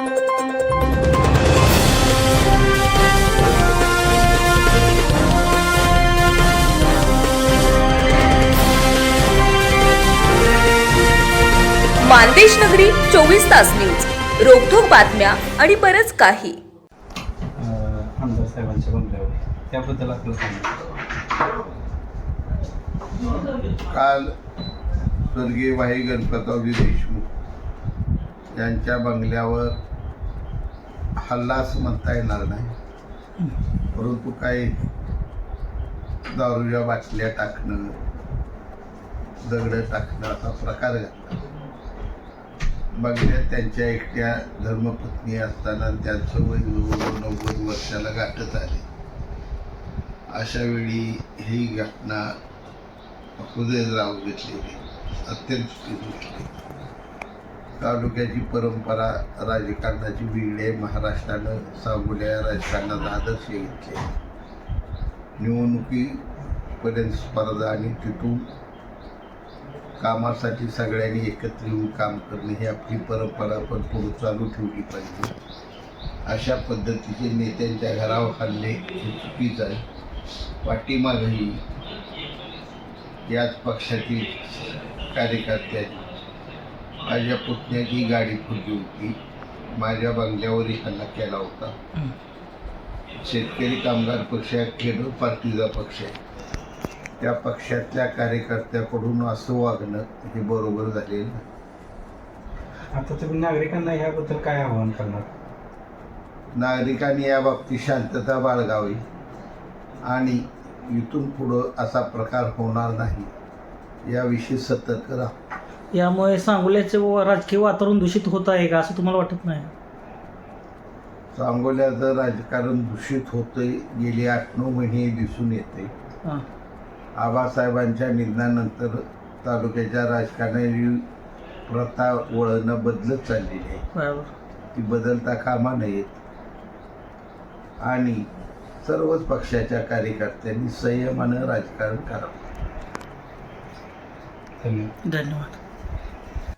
मानदेश नगरी चोवीस तास न्यूज. रोखोक बातम्या आणि बरंच काही. अं, आमदार साहेबांच्या बंगल्यावर. त्याबद्दल आपलं सांगा. काल स्वर्गीय वाही गणपतरावजी देशमुख यांच्या बंगल्यावर हल्ला असं म्हणता येणार नाही. परंतु काही दारूच्या बाटल्या टाकणं दगडं टाकणं असा प्रकार घातला बघण्यात त्यांच्या एकट्या धर्मपत्नी असताना त्यांचं वय जवळजवळ नव्वद वर्षाला गाठत आले. अशा वेळी ही घटना हृदयराव घेतलेली अत्यंत चुकीची तालुक्याची परंपरा राजकारणाची वेगळी आहे. महाराष्ट्रानं सांगोल्या राजकारणात आदर्श घेतले. निवडणुकीपर्यंत स्पर्धा आणि तिथून कामासाठी सगळ्यांनी एकत्र येऊन काम करणे ही आपली परंपरा पण पुढे चालू ठेवली पाहिजे. अशा पद्धतीचे नेत्यांच्या घरावर हल्ले हे चुकीचं आहे. पाठीमागही याच पक्षातील कार्यकर्त्यांनी माझ्या पुतण्याची गाडी फुटली होती. माझ्या बंगल्यावरही हल्ला केला होता. शेतकरी कामगार पक्ष हा केडर पार्टीचा पक्ष आहे. त्या पक्षातल्या कार्यकर्त्याकडून असं वागणं हे बरोबर झालेलं नाही. आता तुम्ही नागरिकांना ह्याबद्दल काय आवाहन करणार? नागरिकांनी या बाबतीत शांतता बाळगावी. आणि इथून पुढं असा प्रकार होणार नाही. याविषयी सतर्क राहा. यामुळे सांगोल्याचे व राजकीय वातावरण दूषित होत आहे का असं तुम्हाला वाटत नाही? सांगोल्याचं राजकारण दूषित होतंय. गेली आठ नऊ महिने दिसून येते हां. आबासाहेबांच्या निधनानंतर तालुक्याच्या राजकारणाची प्रथा वळणं बदलत चाललेली आहे. बरोबर. ती बदलता कामा नयेत. आणि सर्वच पक्षाच्या कार्यकर्त्यांनी संयमानं राजकारण करावं. धन्यवाद. धन्यवाद.